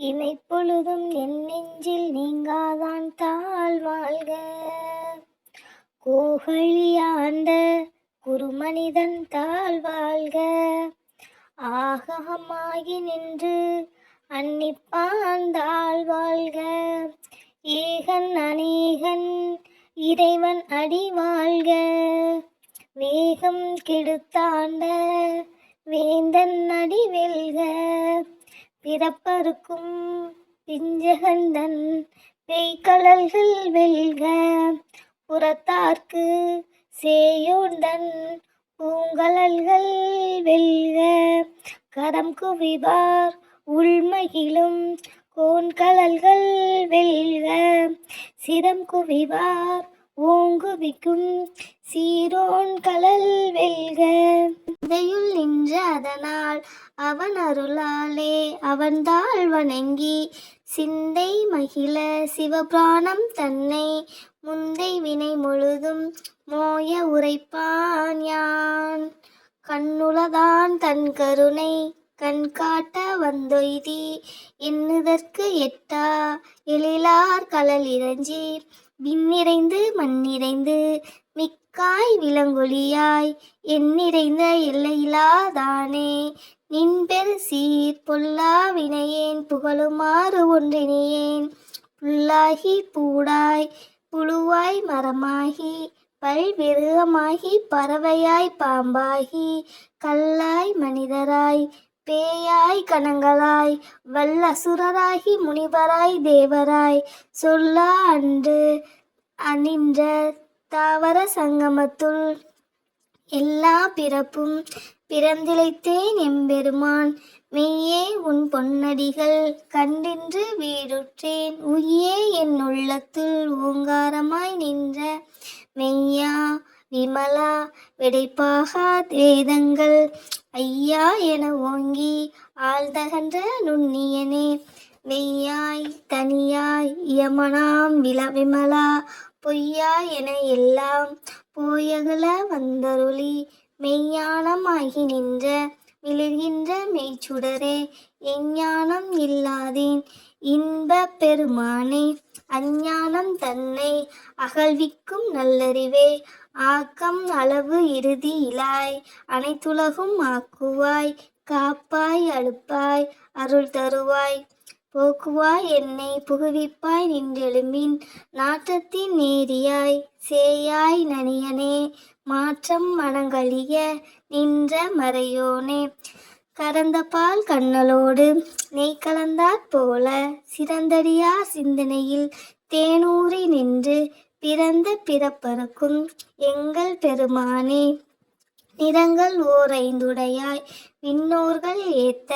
இமைப்பொழுதும் என் நெஞ்சில் நீங்காதான் தாழ் வாழ்க. கோகழியாண்ட குருமனிதன் தாழ் வாழ்க. ஆகமாகி நின்று அன்னிப்பான் தாழ் வாழ்க. ஏகன் அநேகன் இறைவன் அடி வாழ்க. வேகம் கெடுத்தாண்ட வேந்தன் அடி வெல்க. பிறப்பருக்கும் பிஞ்சகந்தன் பெய்கடல்கள் வெல்க புறத்தார்க்கு சேயோந்தன் பூங்கலல்கள் வெல்க. கரம் குவிவார் உள்மகிழும் கோன்கலல்கள் வெல்க. சிரம் குவிவார் ஓங்குவிக்கும் சீரோன் கலல் வெல்க. அவன் அருளாலே அவன்தாள் வணங்கி சிந்தை மகிழ சிவபிராணம் தன்னை முந்தை வினை முழுதும் மோய உரைப்பான் யான். கண்ணுளதான் தன் கருணை கண் காட்ட வந்தொய்தி எண்ணுதற்கு எட்டா எழிலார் கலல் இறஞ்சி விண்ணிறைந்து மண்ணிறைந்து மிக்காய் விலங்கொழியாய் எண்ணிறைந்த எல்லையிலாதானே நின்பெரு சீர் பொல்லா வினையேன் புகழுமாறு ஒன்றினையேன். புல்லாகி பூடாய் புழுவாய் மரமாகி பல்விருகமாகி பறவையாய் பாம்பாகி கல்லாய் மனிதராய் பேயாய் கணங்களாய் வல்லசுரராகி முனிவராய் தேவராய். சொல்லா அன்று அணின்ற தாவர சங்கமத்துள் எல்லா பிறப்பும் பிறந்திழைத்தேன் எம்பெருமான். மெய்யே உன் பொன்னடிகள் கண்டின்று வீடுற்றேன். உய்யே என் உள்ளத்துள் ஓங்காரமாய் நின்ற மெய்யா விமலா விடைப்பாகா வேதங்கள். ஐயா என ஓங்கி ஆழ்தகன்ற நுண்ணியனே. மெய்யாய் தனியாய் யமனாம் விலவிமலா பொய்யா என எல்லாம் போயகல வந்தருளி. மெய்ஞானமாகி நின்ற விழுகின்ற மெய்ச்சுடரே எஞ்ஞானம் இல்லாதேன் இன்ப பெருமானே. அஞ்ஞானம் தன்னை அகழ்விக்கும் நல்லறிவே ஆக்கம் அளவு இறுதி இலாய். அனைத்துலகும் ஆக்குவாய். காப்பாய் அழுப்பாய் அருள் தருவாய். போக்குவாய் என்னை புகுவிப்பாய் நின்றெழும்பின் நாற்றத்தின் நேரியாய். சேயாய் நனியனே மாற்றம் மனங்களிய நின்ற மறையோனே. கரந்த பால் கண்ணலோடு நெய் கலந்தாற் போல சிறந்தடியார் சிந்தனையில் தேனூறி நின்று பிறந்த பிறப்பருக்கும் எங்கள் பெருமானே நிறங்கள் ஓரைந்துடையாய். விண்ணோர்கள் ஏத்த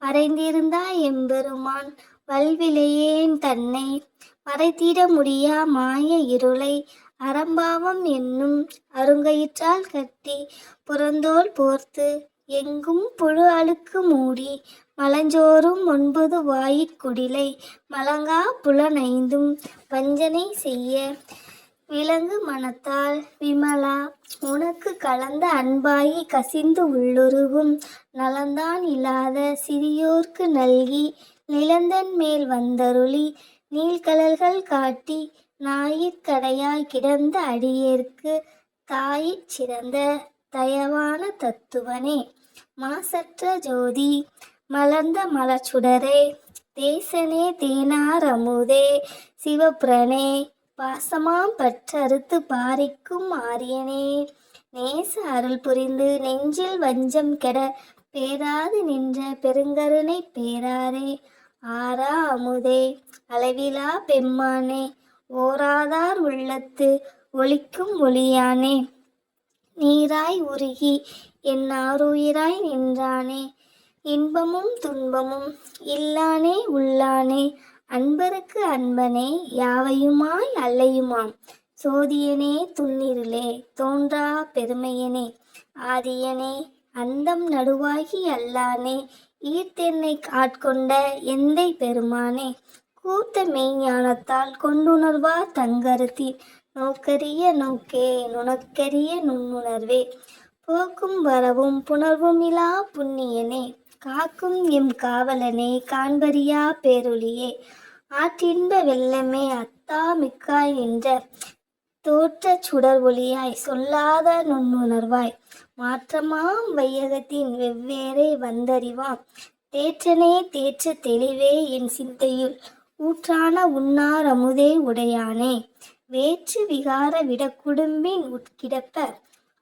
மறைந்திருந்தாய் எம்பெருமான் வல்விலையேன் தன்னை மறைத்திட முடியா மாய இருளை. அறம்பாவம் என்னும் அருங்கயிற்றால் கட்டி புறந்தோல் போர்த்து எங்கும் புழு அழுக்கு மூடி மலஞ்சோறும் ஒன்பது வாயிற்குடிலை மலங்கா புலனைந்தும் வஞ்சனை செய்ய விலங்கு மனத்தால் விமலா. உனக்கு கலந்த அன்பாயி கசிந்து உள்ளுருகும் நலந்தான் இல்லாத சிறியோர்க்கு நல்கி நிலந்தன் மேல் வந்தருளி நீள்கலல்கள் காட்டி ஞாயிற்கடையாய் கிடந்த அடியேற்கு தாயிற் சிறந்த தயவான தத்துவனே மாசற்ற ஜோதி மலர்ந்த மலர்ச்சுடரே தேசனே தேனார் அமுதே சிவபிரனே பாசமாம் பற்றறுத்து பாரிக்கும் ஆரியனே. நேச அருள் புரிந்து நெஞ்சில் வஞ்சம் கெட பேராது நின்ற பெருங்கருணை பேராரே. ஆரா அமுதே அளவிலா பெம்மானே ஓராதார் உள்ளத்து ஒளிக்கும் ஒளியானே. நீராய் உருகி என் ஆருயிராய் நின்றானே. இன்பமும் துன்பமும் இல்லானே உள்ளானே. அன்பருக்கு அன்பனே யாவையுமாய் அல்லையுமாம். சோதியனே துன்னிருளே தோன்றா பெருமையனே. ஆதியனே அந்தம் நடுவாகி அல்லானே. ஈர்த்தென்னை காட்கொண்ட எந்தை பெருமானே. கூத்த மெய்ஞானத்தால் கொண்டுணர்வா தங்கருத்தில் நோக்கரிய நோக்கே நுணக்கரிய நுண்ணுணர்வே. போக்கும் வரவும் புணர்வுமிலா புண்ணியனே. காக்கும் எம் காவலனே காண்பறியா பேருளியே ஆற்றின்ப வெள்ளமே அத்தா மிக்காய் நின்ற. தோற்றச் சுடர் ஒளியாய் சொல்லாத நுண்ணுணர்வாய். மாற்றமாம் வையகத்தின் வெவ்வேறே வந்தறிவாம். தேற்றனே தேற்ற தெளிவே என் சிந்தையுள். ஊற்றான உன்னார் அமுதே உடையானே. வேற்று விகார விட குடும்பின் உட்கிடப்ப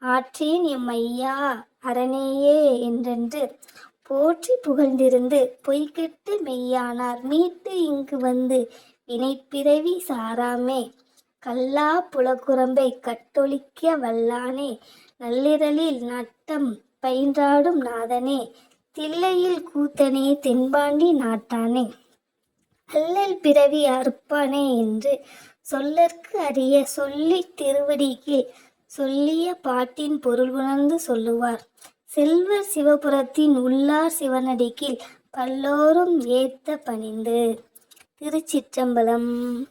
ஆற்றேன் எம் ஐயா அரணேயே என்றென்று போற்றி புகழ்ந்திருந்து பொய்கெட்டு மெய்யானார். மீட்டு இங்கு வந்து வினைப்பிறவி சாராமே. கல்லா புலக்குரம்பை கட்டொழிக்க வல்லானே. நள்ளிரலில் நட்டம் பயின்றாடும் நாதனே. தில்லையில் கூத்தனே தென்பாண்டி நாட்டானே. அல்லல் பிறவி அறுப்பானே என்று சொல்லற்கு அறிய சொல்லி திருவடிக்கு சொல்லிய பாட்டின் பொருள் உணர்ந்து சொல்லுவார். செல்வர் சிவபுரத்தின் உள்ளார் சிவனடிக்கில் பல்லோரும் ஏத்த பணிந்து. திருச்சிற்றம்பலம்.